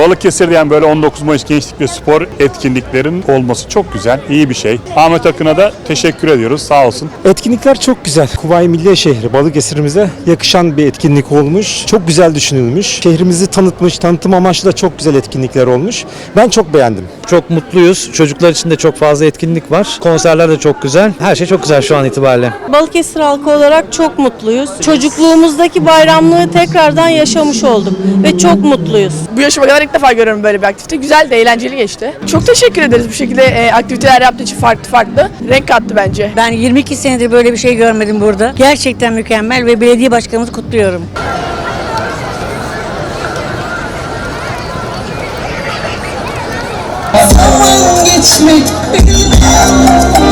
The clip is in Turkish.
Balıkesir'de yani böyle 19 Mayıs Gençlik ve Spor etkinliklerin olması çok güzel, iyi bir şey. Ahmet Akın'a da teşekkür ediyoruz, sağ olsun. Etkinlikler çok güzel. Kuvayi Milliye Şehri Balıkesir'imize yakışan bir etkinlik olmuş. Çok güzel düşünülmüş. Şehrimizi tanıtmış, tanıtım amaçlı da çok güzel etkinlikler olmuş. Ben çok beğendim. Çok mutluyuz. Çocuklar için de çok fazla etkinlik var. Konserler de çok güzel. Her şey çok güzel şu an itibariyle. Balıkesir halkı olarak çok mutluyuz. Çocukluğumuzdaki bayramlığı tekrardan yaşamış olduk ve çok mutluyuz. Bu yaşıma kadar ilk defa görüyorum böyle bir aktivite. Güzel de eğlenceli geçti. Çok teşekkür ederiz bu şekilde e, aktiviteler yaptığı için farklı farklı. Renk kattı bence. Ben 22 senedir böyle bir şey görmedim burada. Gerçekten mükemmel ve belediye başkanımızı kutluyorum. Zaman geçmek bilmez